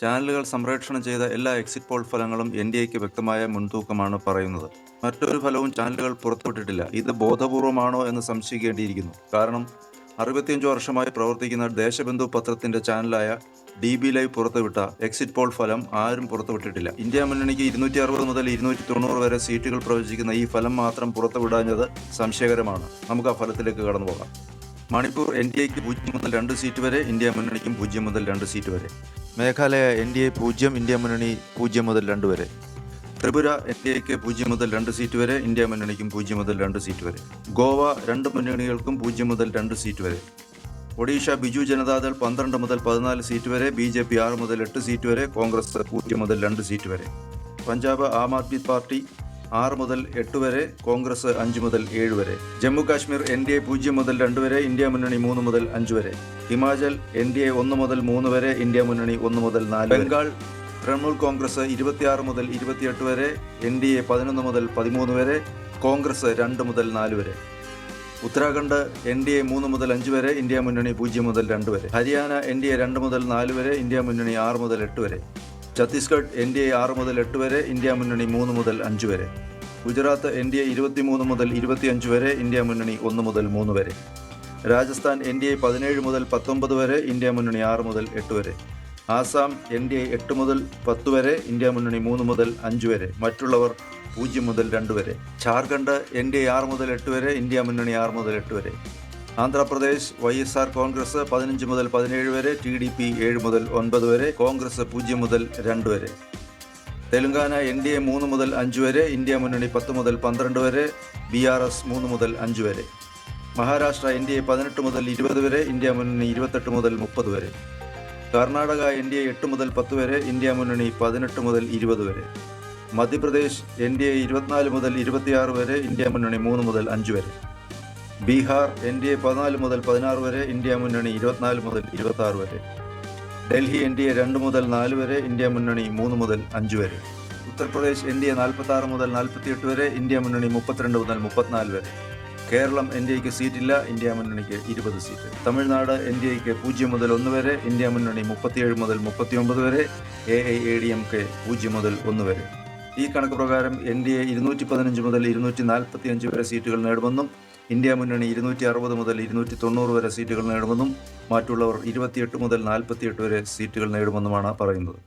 ചാനലുകൾ സംപ്രേഷണം ചെയ്ത എല്ലാ എക്സിറ്റ് പോൾ ഫലങ്ങളും എൻ ഡി എക്ക് വ്യക്തമായ മുൻതൂക്കമാണ് പറയുന്നത്. മറ്റൊരു ഫലവും ചാനലുകൾ പുറത്തുവിട്ടിട്ടില്ല. ഇത് ബോധപൂർവമാണോ എന്ന് സംശയിക്കേണ്ടിയിരിക്കുന്നു. കാരണം അറുപത്തിയഞ്ച് വർഷമായി പ്രവർത്തിക്കുന്ന ദേശബന്ധു പത്രത്തിന്റെ ചാനലായ ഡി ബി ലൈവ് പുറത്തുവിട്ട എക്സിറ്റ് പോൾ ഫലം ആരും പുറത്തുവിട്ടിട്ടില്ല. ഇന്ത്യ മുന്നണിക്ക് ഇരുന്നൂറ്റി അറുപത് മുതൽ ഇരുന്നൂറ്റി തൊണ്ണൂറ് വരെ സീറ്റുകൾ പ്രവചിക്കുന്ന ഈ ഫലം മാത്രം പുറത്തുവിടാഞ്ഞത് സംശയകരമാണ്. നമുക്ക് ആ ഫലത്തിലേക്ക് കടന്നു പോകാം മണിപ്പൂർ എൻ ഡി എക്ക് പൂജ്യം മുതൽ രണ്ട് സീറ്റ് വരെ ഇന്ത്യ മുന്നണിക്കും പൂജ്യം മുതൽ രണ്ട് സീറ്റ് വരെ. മേഘാലയ എൻ ഡി എ പൂജ്യം ഇന്ത്യ മുന്നണി പൂജ്യം മുതൽ രണ്ട് വരെ. ത്രിപുര എൻ ഡി എക്ക് പൂജ്യം മുതൽ രണ്ട് സീറ്റ് വരെ ഇന്ത്യ മുന്നണിക്കും പൂജ്യം മുതൽ രണ്ട് സീറ്റ് വരെ. ഗോവ രണ്ട് മുന്നണികൾക്കും പൂജ്യം മുതൽ രണ്ട് സീറ്റ് വരെ. ഒഡീഷ ബിജു ജനതാദൾ പന്ത്രണ്ട് മുതൽ പതിനാല് സീറ്റ് വരെ ബി ജെ പി ആറ് മുതൽ എട്ട് സീറ്റ് വരെ കോൺഗ്രസ് പൂജ്യം മുതൽ രണ്ട് സീറ്റ് വരെ. പഞ്ചാബ് ആം ആദ്മി പാർട്ടി ആറ് മുതൽ എട്ട് വരെ കോൺഗ്രസ് അഞ്ച് മുതൽ ഏഴ് വരെ Jammu Kashmir N D A പൂജ്യം മുതൽ രണ്ട് വരെ ഇന്ത്യ മുന്നണി മൂന്ന് മുതൽ അഞ്ച് വരെ ഹിമാചൽ എൻ ഡി എ ഒന്ന് മുതൽ മൂന്ന് വരെ ഇന്ത്യ മുന്നണി ഒന്ന് മുതൽ നാല്. ബംഗാൾ തൃണമൂൽ കോൺഗ്രസ് ഇരുപത്തിയാറ് മുതൽ ഇരുപത്തിയെട്ട് വരെ എൻ ഡി എ പതിനൊന്ന് മുതൽ പതിമൂന്ന് വരെ കോൺഗ്രസ് രണ്ട് മുതൽ നാല് വരെ. ഉത്തരാഖണ്ഡ് എൻ ഡി എ മൂന്ന് മുതൽ അഞ്ച് വരെ ഇന്ത്യ മുന്നണി പൂജ്യം മുതൽ രണ്ട് വരെ. ഹരിയാന എൻ ഡി എ രണ്ട് മുതൽ നാല് വരെ ഇന്ത്യ മുന്നണി ആറ് മുതൽ എട്ട് വരെ. ഛത്തീസ്ഗഡ് എൻ ഡി എ ആറ് മുതൽ എട്ട് വരെ ഇന്ത്യ മുന്നണി മൂന്ന് മുതൽ അഞ്ച് വരെ. ഗുജറാത്ത് എൻ ഡി എ ഇരുപത്തിമൂന്ന് മുതൽ ഇരുപത്തിയഞ്ച് വരെ ഇന്ത്യ മുന്നണി ഒന്ന് മുതൽ മൂന്ന് വരെ. രാജസ്ഥാൻ എൻ ഡി എ പതിനേഴ് മുതൽ പത്തൊമ്പത് വരെ ഇന്ത്യ മുന്നണി ആറ് മുതൽ എട്ട് വരെ. ആസാം എൻ ഡി എ എട്ട് മുതൽ പത്ത് വരെ ഇന്ത്യ മുന്നണി മൂന്ന് മുതൽ അഞ്ച് വരെ. മറ്റുള്ളവർ പൂജ്യം മുതൽ രണ്ട് വരെ. ഝാർഖണ്ഡ് എൻ ഡി എ ആറ് മുതൽ എട്ട് വരെ ഇന്ത്യ മുന്നണി ആറ് മുതൽ എട്ട് വരെ. Andhra Pradesh Y S R Congress പതിനഞ്ച് മുതൽ പതിനേഴ് വരെ ടി ഡി പി ഏഴ് മുതൽ ഒൻപത് വരെ കോൺഗ്രസ് പൂജ്യം മുതൽ രണ്ട് വരെ. തെലുങ്കാന എൻ ഡി എ മൂന്ന് മുതൽ അഞ്ച് വരെ ഇന്ത്യ മുന്നണി പത്ത് മുതൽ പന്ത്രണ്ട് വരെ ബി ആർ എസ് മൂന്ന് മുതൽ അഞ്ച് വരെ. മഹാരാഷ്ട്ര എൻ ഡി എ പതിനെട്ട് മുതൽ ഇരുപത് വരെ ഇന്ത്യ മുന്നണി ഇരുപത്തെട്ട് മുതൽ മുപ്പത് വരെ. കർണാടക എൻ ഡി എ എട്ട് മുതൽ പത്ത് വരെ ഇന്ത്യ മുന്നണി പതിനെട്ട് മുതൽ ഇരുപത് വരെ. മധ്യപ്രദേശ് എൻ ഡി എ ഇരുപത്തിനാല് മുതൽ ഇരുപത്തിയാറ് വരെ ഇന്ത്യ മുന്നണി മൂന്ന് മുതൽ അഞ്ച് വരെ. ബീഹാർ എൻ ഡി എ പതിനാല് മുതൽ പതിനാറ് വരെ ഇന്ത്യ മുന്നണി ഇരുപത്തിനാല് മുതൽ ഇരുപത്തി ആറ് വരെ. ഡൽഹി എൻ ഡി എ രണ്ട് മുതൽ നാല് വരെ ഇന്ത്യ മുന്നണി മൂന്ന് മുതൽ അഞ്ച് വരെ. ഉത്തർപ്രദേശ് എൻ ഡി എ നാൽപ്പത്തി ആറ് മുതൽ നാൽപ്പത്തിയെട്ട് വരെ ഇന്ത്യ മുന്നണി മുപ്പത്തിരണ്ട് മുതൽ മുപ്പത്തിനാല് വരെ. കേരളം എൻ ഡി എക്ക് സീറ്റില്ല ഇന്ത്യ മുന്നണിക്ക് ഇരുപത് സീറ്റ്. തമിഴ്നാട് എൻ ഡി എക്ക് പൂജ്യം മുതൽ ഒന്ന് വരെ ഇന്ത്യ മുന്നണി മുപ്പത്തിയേഴ് മുതൽ മുപ്പത്തിയൊമ്പത് വരെ A I A D M K പൂജ്യം മുതൽ ഒന്ന് വരെ. ഈ കണക്ക് പ്രകാരം എൻ ഡി എ ഇരുന്നൂറ്റി പതിനഞ്ച് മുതൽ ഇരുന്നൂറ്റി നാൽപ്പത്തി അഞ്ച് വരെ സീറ്റുകൾ നേടുമെന്നും ഇന്ത്യ മുന്നണി ഇരുന്നൂറ്റി അറുപത് മുതൽ ഇരുന്നൂറ്റി തൊണ്ണൂറ് വരെ സീറ്റുകൾ നേടുമെന്നും മറ്റുള്ളവർ ഇരുപത്തിയെട്ട് മുതൽ നാൽപ്പത്തിയെട്ട് വരെ സീറ്റുകൾ നേടുമെന്നുമാണ് പറയുന്നത്.